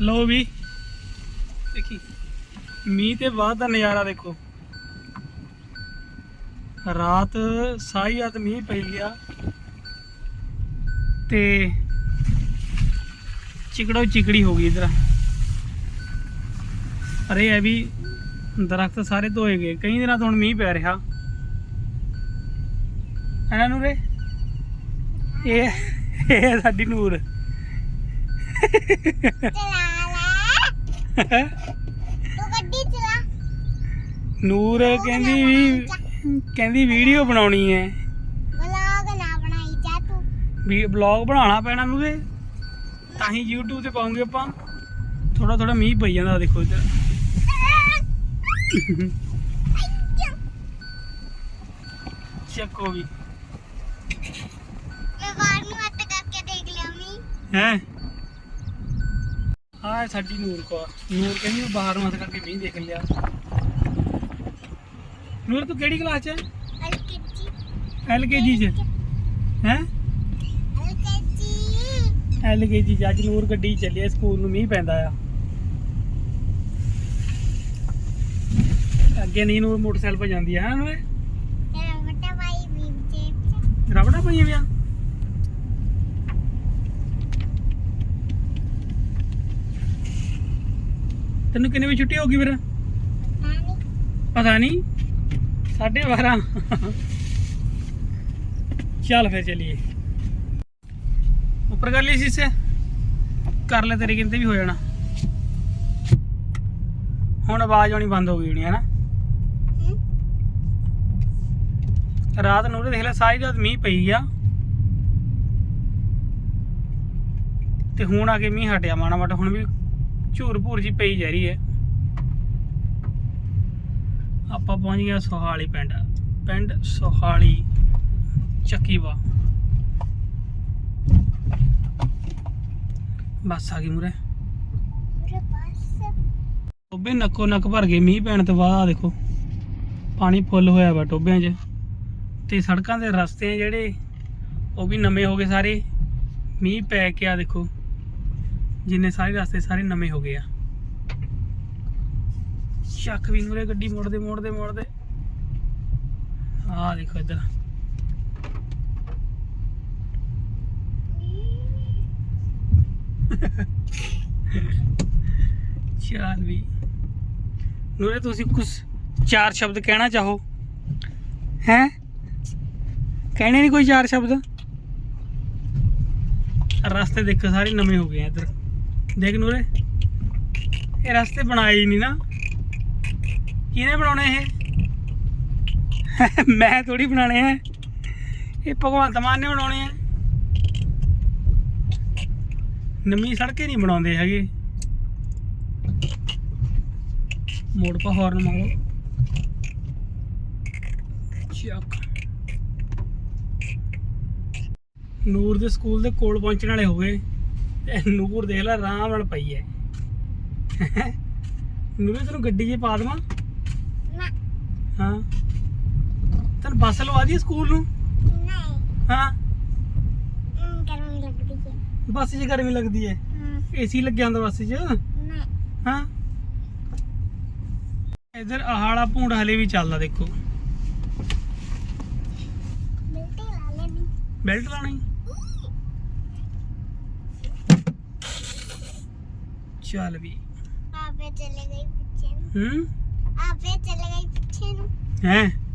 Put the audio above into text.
ਲੋ ਵੀ। ਦੇਖੀ, ਮੀਂਹ ਤੇ ਬਾਅਦ ਦਾ ਨਜ਼ਾਰਾ ਦੇਖੋ। ਰਾਤ ਸਾਰੀ ਰਾਤ ਮੀਂਹ ਪਈ ਗਿਆ ਤੇ ਚਿਕੜੋ ਚਿਕੜੀ ਹੋ ਗਈ ਇਧਰ। ਅਰੇ ਇਹ ਵੀ ਦਰਖਤ ਸਾਰੇ ਧੋਏ ਗਏ। ਕਈ ਦਿਨਾਂ ਤੋਂ ਹੁਣ ਮੀਂਹ ਪੈ ਰਿਹਾ। ਇਹਨਾਂ ਨੂੰ ਰੇ ਇਹ ਇਹ ਸਾਡੀ ਨੂਰ। ਚਲਾ ਤੂੰ ਗੱਡੀ ਚਲਾ ਨੂਰ ਕਹਿੰਦੀ ਵੀ ਕਹਿੰਦੀ ਵੀਡੀਓ ਬਣਾਉਣੀ ਹੈ। ਵਲੌਗ ਨਾ ਬਣਾਈ ਜਾ ਤੂੰ ਵੀ ਬਲੌਗ ਬਣਾਉਣਾ ਪੈਣਾ ਨੂਰੇ। ਤਾਂ ਹੀ YouTube ਤੇ ਪਾਉਂਗੇ ਆਪਾਂ। ਥੋੜਾ ਥੋੜਾ ਮੀਂਹ ਪਈ ਜਾਂਦਾ ਦੇਖੋ ਇੱਧਰ। ਚੱਕੋ ਵੀ। ਮੈਂ ਬਾਹਰ ਨੂੰ ਹੱਥ ਕਰਕੇ ਦੇਖ ਲਿਆ ਮੀ ਹੈ? ਆਹ ਸਾਡੀ ਨੂਰ ਕੋ। ਨੂਰ ਕਹਿੰਦੀ ਮੈਂ ਬਾਹਰ ਨੂੰ ਹੱਥ ਕਰਕੇ ਮੀਂਹ ਦੇਖ ਲਿਆ। ਨੂਰ ਤੂੰ ਕਿਹੜੀ ਕਲਾਸ ਚ ਹਲਕੀ ਐਲਕੇਜੀ ਚ। ਹੈ? ਐਲਕੇਜੀ ਚ। ਅੱਜ ਨੂਰ ਗੱਡੀ ਚੱਲੀ ਆ ਸਕੂਲ ਨੂੰ ਮੀਂਹ ਪੈਂਦਾ ਆ। ਅੱਗੇ ਨਹੀਂ ਨੂਰ ਮੋਟਰਸਾਈਕਲ 'ਤੇ ਜਾਂਦੀ ਆ ਹੈ ਨੂਰ? ਤੇਰਾ ਵੱਡਾ ਭਾਈ ਵੀ ਜੇਬ ਚ ਰਬੜਾ ਪਈਆਂ ਤੈਨੂੰ ਕਿੰਨੇ ਵਜੇ ਛੁੱਟੀ ਹੋਗੀ ਫਿਰ? ਪਤਾ ਨਹੀਂ। ਪਤਾ ਨਹੀਂ 12:30 ਚੱਲ ਫਿਰ ਚਲੀਏ। ਉੱਪਰ ਕਰ ਲਈ ਸੀ ਕਰ ਲੈ ਤੇਰੇ ਕਿੰਤੇ ਵੀ ਹੋ ਜਾਣਾ। ਹੁਣ ਆਵਾਜ਼ ਆਉਣੀ ਬੰਦ ਹੋ ਗਈ ਹੋਣੀ ਹੈ ਨਾ ਰਾਤ ਨੂੰ ਦੇਖ ਲੈ, ਸਾਰੀ ਰਾਤ ਮੀਂਹ ਪਈ ਆ। ਤੇ ਹੁਣ ਆ ਕੇ ਮੀਂਹ ਹਟਿਆ ਮਾੜਾ ਮਾਟਾ ਹੁਣ ਵੀ ਝੂਰ ਭੂਰ ਜੀ ਪਈ ਜਾ ਰਹੀ ਹੈ। ਆਪਾਂ ਪਹੁੰਚ ਗਏ ਸੋਹਾਲੀ ਪਿੰਡ। ਪਿੰਡ ਸੋਹਾਲੀ ਚੱਕੀਵਾ। ਬੱਸ ਆ ਗਈ ਮੁਰੇ ਟੋਬੇ ਨੱਕੋ ਨੱਕ ਭਰ ਗਏ ਮੀਂਹ ਪੈਣ ਤੋਂ ਬਾਅਦ ਆ ਦੇਖੋ। ਪਾਣੀ ਫੁੱਲ ਹੋਇਆ ਵਾ ਟੋਬਿਆਂ 'ਚ। ਤੇ ਸੜਕਾਂ ਦੇ ਰਸਤੇ ਜਿਹੜੇ ਉਹ ਵੀ ਨਵੇਂ ਹੋ ਗਏ ਸਾਰੇ। ਮੀਂਹ ਪੈ ਕੇ ਆ ਦੇਖੋ। ਜਿੰਨੇ ਸਾਰੇ ਰਸਤੇ ਸਾਰੇ ਨਵੇਂ ਹੋ ਗਏ ਆ। ਸ਼ੱਕ ਵੀ ਨੂਰੇ ਗੱਡੀ ਮੋੜਦੇ ਮੋੜਦੇ ਮੋੜਦੇ। ਆ ਦੇਖੋ ਇੱਧਰ। ਚੱਲ ਵੀ। ਨੂਰੇ, ਤੁਸੀਂ ਕੁਝ ਚਾਰ ਸ਼ਬਦ ਕਹਿਣਾ ਚਾਹੋ? ਹੈ? ਕਹਿਣੇ ਨਹੀਂ ਕੋਈ ਚਾਰ ਸ਼ਬਦ? ਰਸਤੇ ਦੇਖੋ, ਸਾਰੇ ਨਵੇਂ ਹੋ ਗਏ ਆ ਇੱਧਰ। ਦੇਖ ਨੂਰੇ, ਇਹ ਰਸਤੇ ਬਣਾਏ ਹੀ ਨਹੀਂ ਨਾ। ਕਿਹਨੇ ਬਣਾਉਣੇ ਇਹ? ਮੈਂ ਥੋੜੀ ਬਣਾਣੇ ਆ। ਇਹ ਭਗਵੰਤ ਮਾਨ ਨੇ ਬਣਾਉਣੇ ਆ। ਨਵੀਂ ਸੜਕੇ ਨਹੀਂ ਬਣਾਉਂਦੇ ਹੈਗੇ। ਮੋੜ ਪਾ ਹਾਰਨ ਮਾਰੋ। ਚੱਕ। ਨੂਰ ਦੇ ਸਕੂਲ ਦੇ ਕੋਲ ਪਹੁੰਚਣ ਵਾਲੇ ਹੋ ਗਏ। ਤੇ ਨੂਰ ਦੇਖ ਲੈ ਆਰਾਮ ਨਾਲ ਪਈ ਐ। ਨੂਰ ਤੈਨੂੰ ਗੱਡੀ 'ਚ ਪਾ ਦੇਵਾਂ? ਨਾ। ਹਾਂ। ਤੈਨੂੰ ਬੱਸ ਲਵਾ ਦਈਏ ਸਕੂਲ ਨੂੰ? ਨਹੀਂ। ਹਾਂ। ਗਰਮੀ ਲੱਗਦੀ ਹੈ ਬੱਸ 'ਚ ਗਰਮੀ ਲੱਗਦੀ ਐ। ਹਮ, ਏਸੀ ਲੱਗਿਆ ਹੁੰਦਾ ਬੱਸ 'ਚ? ਨਹੀਂ। ਹਾਂ। ਇਧਰ ਆਹਾਲਾ ਭੂੰਡ ਹਲੇ ਵੀ ਚੱਲਦਾ ਦੇਖੋ। ਬਿਲਟੀ ਲਾ ਲੈਣੀ। ਬੈਲਟ ਲਾਣੀ ਚੱਲ ਵੀ। ਆਪੇ ਚਲੇ ਗਈ ਪਿੱਛੇ ਨੂੰ। ਹੂੰ? ਆਪੇ ਚਲੇ ਗਈ ਪਿੱਛੇ ਨੂੰ। ਹੈ?